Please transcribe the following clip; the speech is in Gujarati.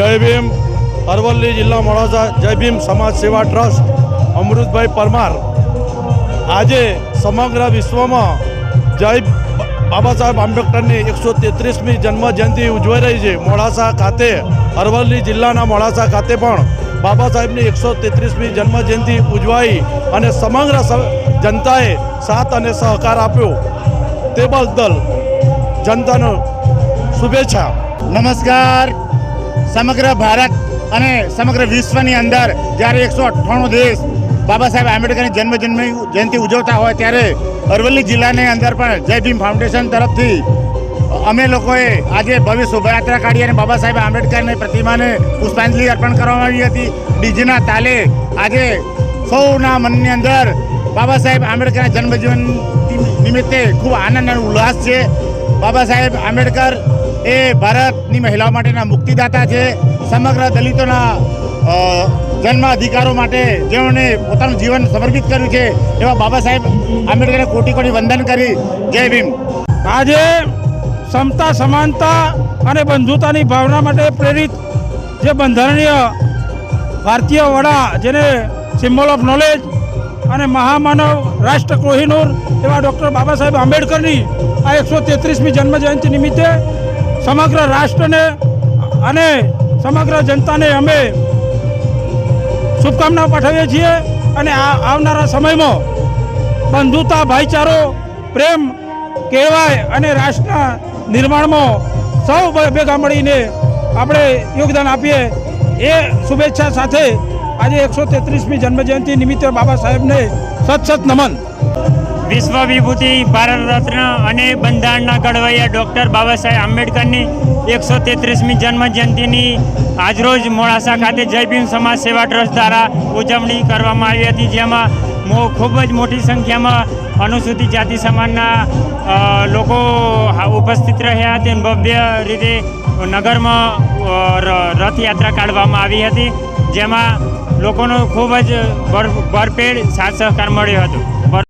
જય ભીમ, અરવલ્લી જિલ્લા મોડાસા, જય ભીમ સમાજ સેવા ટ્રસ્ટ, અમૃતભાઈ પરમાર. આજે સમગ્ર વિશ્વમાં જય બાબા સાહેબ આંબેડકરની એકસો તેત્રીસમી જન્મજયંતિ ઉજવાઈ રહી છે. મોડાસા ખાતે, અરવલ્લી જિલ્લાના મોડાસા ખાતે પણ બાબા સાહેબની એકસો તેત્રીસમી જન્મજયંતિ ઉજવાઈ અને સમગ્ર જનતાએ સાથ અને સહકાર આપ્યો. તે બદલ જનતાનો શુભેચ્છા. નમસ્કાર. સમગ્ર ભારત અને સમગ્ર વિશ્વની અંદર જ્યારે એકસો અઠ્ઠાણું દેશ બાબા સાહેબ આંબેડકરની જન્મ જયંતિ ઉજવતા હોય ત્યારે અરવલ્લી જિલ્લાની અંદર પણ જય ભીમ ફાઉન્ડેશન તરફથી અમે લોકોએ આજે ભવ્ય શોભાયાત્રા કાઢી અને બાબા સાહેબ આંબેડકરની પ્રતિમાને પુષ્પાંજલિ અર્પણ કરવામાં આવી હતી. ડીજીના તાલે આજે સૌના મનની અંદર બાબા સાહેબ આંબેડકરના જન્મજીવન નિમિત્તે ખૂબ આનંદ અને ઉલ્લાસ છે. બાબા સાહેબ આંબેડકર એ ભારતની મહિલાઓ માટેના મુક્તિદાતા છે. સમગ્ર દલિતોના જન્મ અધિકારો માટે જેઓને પોતાનું જીવન સમર્પિત કર્યું છે, એવા બાબા સાહેબ આંબેડકરને કોટી કોટી વંદન કરી. જય ભીમ. આજે સમતા, સમાનતા અને બંધુતાની ભાવના માટે પ્રેરિત જે બંધારણીય ભારતીય વડા જેને સિમ્બોલ ઓફ નોલેજ અને મહામાનવ રાષ્ટ્ર કોહિનૂર એવા ડૉક્ટર બાબા સાહેબ આંબેડકરની આ એકસો તેત્રીસમી જન્મજયંતિ નિમિત્તે સમગ્ર રાષ્ટ્રને અને સમગ્ર જનતાને અમે શુભકામના પાઠવીએ છીએ અને આ આવનારા સમયમાં બંધુતા, ભાઈચારો, પ્રેમ, કહેવાય અને રાષ્ટ્રના નિર્માણમાં સૌ ભેગા મળીને આપણે યોગદાન આપીએ એ શુભેચ્છા સાથે આજે એકસો તેત્રીસમી જન્મજયંતિ નિમિત્તે બાબા સાહેબને સત સત નમન. વિશ્વ વિભૂતિ ભારત રત્ન અને બંધારણના ઘડવૈયા ડૉક્ટર બાબા સાહેબ આંબેડકરની એકસો તેત્રીસમી જન્મ જયંતિની આજરોજ મોડાસા ખાતે જય ભીમ સમાજ સેવા ટ્રસ્ટ દ્વારા ઉજવણી કરવામાં આવી હતી, જેમાં ખૂબ જ મોટી સંખ્યામાં અનુસૂચિત જાતિ સમાજના લોકો ઉપસ્થિત રહ્યા હતા. ભવ્ય રીતે નગરમાં રથયાત્રા કાઢવામાં આવી હતી. જેમાં લોકોનો ખૂબ જ ભર ભરપેડ સાથ સહકાર મળ્યો હતો.